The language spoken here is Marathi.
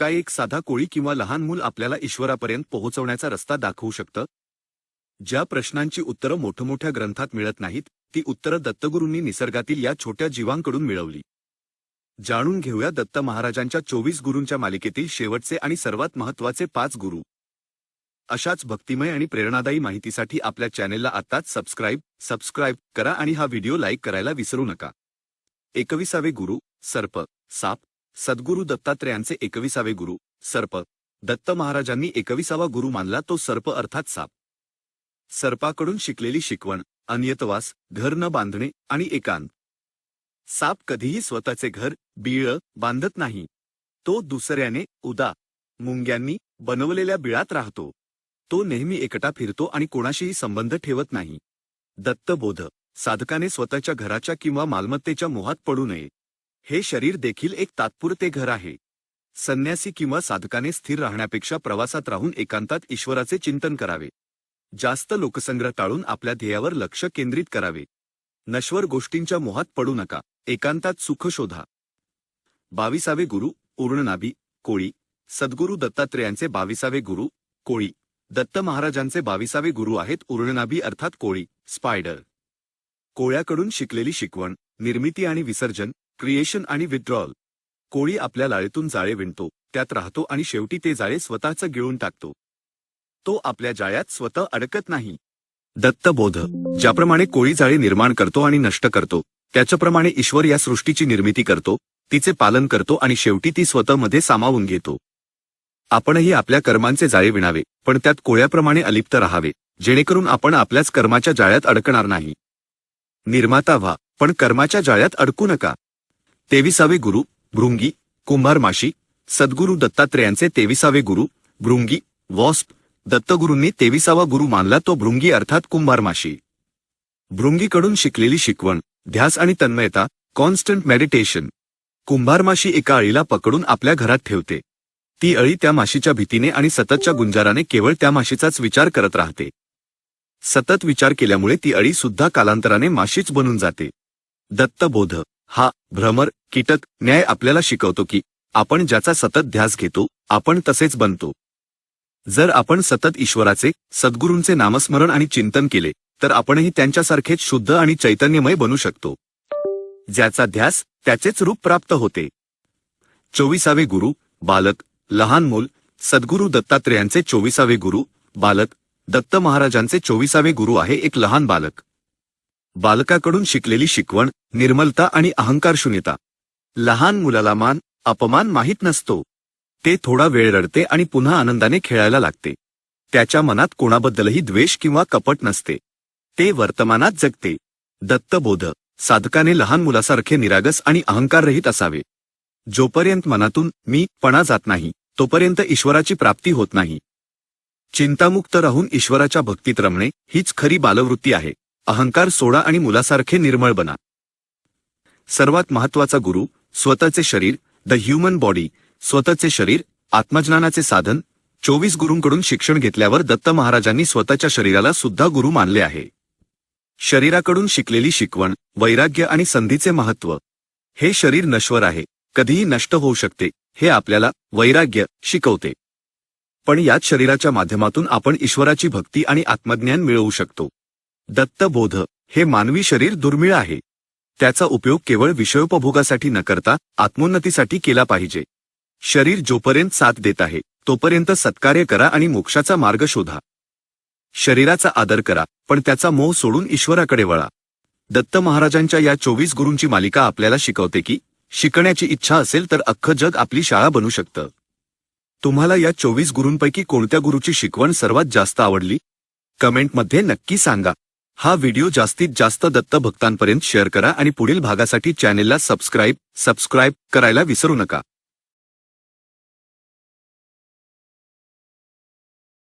काय एक साधा कोळी किंवा लहान मूल आपल्याला ईश्वरापर्यंत पोहोचवण्याचा रस्ता दाखवू शकतं? ज्या प्रश्नांची उत्तरं मोठमोठ्या ग्रंथात मिळत नाहीत ती उत्तरं दत्तगुरूंनी निसर्गातील या छोट्या जीवांकडून मिळवली. जाणून घेऊया दत्त महाराजांच्या चोवीस गुरूंच्या मालिकेतील शेवटचे आणि सर्वात महत्त्वाचे पाच गुरु. अशाच भक्तिमय आणि प्रेरणादायी माहितीसाठी आपल्या चॅनेलला आत्ताच सबस्क्राईब सबस्क्राईब करा आणि हा व्हिडिओ लाईक करायला विसरू नका. एकविसावे गुरु सर्प साप सद्गुरू दत्तात्रेयांचे एकविसावे गुरु सर्प. दत्त महाराजांनी एकविसावा गुरु मानला तो सर्प अर्थात साप. सर्पाकडून शिकलेली शिकवण अन्यतवास घर न बांधणे आणि एकांत. साप कधीही स्वतःचे घर बिळ बांधत नाही. तो दुसऱ्याने उदा मुंग्यांनी बनवलेल्या बिळात राहतो. तो नेहमी एकटा फिरतो आणि कोणाशीही संबंध ठेवत नाही. दत्तबोध साधकाने स्वतःच्या घराच्या किंवा मालमत्तेच्या मोहात पडू नये. हे शरीर देखील एक तात्पुरते घर आहे. संन्यासी किंवा साधकाने स्थिर राहण्यापेक्षा प्रवासात राहून एकांतात ईश्वराचे चिंतन करावे. जास्त लोकसंग्रह टाळून आपल्या ध्येयावर लक्ष केंद्रित करावे. नश्वर गोष्टींच्या मोहात पडू नका. एकांतात सुख शोधा. बावीसावे गुरु पूर्णनाभी कोळी. सद्गुरू दत्तात्रेयांचे बावीसावे गुरु कोळी. दत्त महाराजांचे बावीसावे गुरु आहेत उर्णनाभी अर्थात कोळी स्पायडर. कोळ्याकडून शिकलेली शिकवण निर्मिती आणि विसर्जन क्रिएशन आणि विथड्रॉल कोळी आपल्या लाळेतून जाळे विणतो त्यात राहतो आणि शेवटी ते जाळे स्वतःचं गिळून टाकतो. तो आपल्या जाळ्यात स्वतः अडकत नाही. दत्तबोध. ज्याप्रमाणे कोळी जाळे निर्माण करतो आणि नष्ट करतो त्याच्याप्रमाणे ईश्वर या सृष्टीची निर्मिती करतो तिचे पालन करतो आणि शेवटी ती स्वतःमध्ये सामावून घेतो. आपणही आपल्या कर्मांचे जाळे विणावे पण त्यात कोळ्याप्रमाणे अलिप्त राहावे जेणेकरून आपण आपल्याच कर्माच्या जाळ्यात अडकणार नाही. निर्माता व्हा पण कर्माच्या जाळ्यात अडकू नका. तेविसावे गुरु भृंगी कुंभार माशी सद्गुरू दत्तात्रेयांचे तेविसावे गुरु भृंगी वॉस्प दत्तगुरूंनी तेविसावा गुरु मानला तो भृंगी अर्थात कुंभार माशी. भृंगीकडून शिकलेली शिकवण ध्यास आणि तन्मयता कॉन्स्टंट मेडिटेशन. कुंभारमाशी एका अळीला पकडून आपल्या घरात ठेवते. ती अळी त्या माशीच्या भीतीने आणि सततच्या गुंजाराने केवळ त्या माशीचाच विचार करत राहते. सतत विचार केल्यामुळे ती अळी सुद्धा कालांतराने माशीच बनून जाते. दत्तबोध. हा भ्रमर कीटक न्याय आपल्याला शिकवतो की आपण ज्याचा सतत ध्यास घेतो आपण तसेच बनतो. जर आपण सतत ईश्वराचे सद्गुरूंचे नामस्मरण आणि चिंतन केले तर आपणही त्यांच्यासारखेच शुद्ध आणि चैतन्यमय बनू शकतो. ज्याचा ध्यास त्याचेच रूप प्राप्त होते. चोवीसावे गुरु बालक लहान मूल सद्गुरू दत्तात्रेयांचे चोवीसावे गुरु बालक दत्त महाराजांचे चोवीसावे गुरु आहे एक लहान बालक. बालकाकडून शिकलेली शिकवण निर्मलता आणि अहंकार शून्यता लहान मुलाला मान अपमान माहीत नसतो. ते थोडा वेळ रडते आणि पुन्हा आनंदाने खेळायला लागते. त्याच्या मनात कोणाबद्दलही द्वेष किंवा कपट नसते. ते वर्तमानात जगते. दत्तबोध साधकाने लहान मुलासारखे निरागस आणि अहंकाररहित असावे. जोपर्यंत मनातून मी पणा जात नाही तोपर्यंत ईश्वराची प्राप्ती होत नाही. चिंतामुक्त राहून ईश्वराच्या भक्तीत रमणे हीच खरी बालवृत्ती आहे. अहंकार सोडा आणि मुलासारखे निर्मळ बना. सर्वात महत्त्वाचा गुरु स्वतःचे शरीर द ह्युमन बॉडी स्वतःचे शरीर आत्मज्ञानाचे साधन चोवीस गुरूंकडून शिक्षण घेतल्यावर दत्त महाराजांनी स्वतःच्या शरीराला सुद्धा गुरु मानले आहे. शरीराकडून शिकलेली शिकवण वैराग्य आणि संधीचे महत्त्व. हे शरीर नश्वर आहे कधीही नष्ट होऊ शकते हे आपल्याला वैराग्य शिकवते. पण याच शरीराच्या माध्यमातून आपण ईश्वराची भक्ती आणि आत्मज्ञान मिळवू शकतो. दत्तबोध हे मानवी शरीर दुर्मिळ आहे. त्याचा उपयोग केवळ विषयोपभोगासाठी न करता आत्मोन्नतीसाठी केला पाहिजे. शरीर जोपर्यंत साथ देत आहे तोपर्यंत सत्कार्य करा आणि मोक्षाचा मार्ग शोधा. शरीराचा आदर करा पण त्याचा मोह सोडून ईश्वराकडे वळा. दत्त महाराजांच्या या चोवीस गुरूंची मालिका आपल्याला शिकवते की शिकण्याची इच्छा असेल तर अख्खं जग आपली शाळा बनू शकतं. तुम्हाला या चोवीस गुरूंपैकी कोणत्या गुरुची शिकवण सर्वात जास्त आवडली? कमेंटमध्ये नक्की सांगा. हा व्हिडिओ जास्तीत जास्त दत्त भक्तांपर्यंत शेअर करा आणि पुढील भागासाठी चॅनेलला सबस्क्राईब सबस्क्राईब करायला विसरू नका.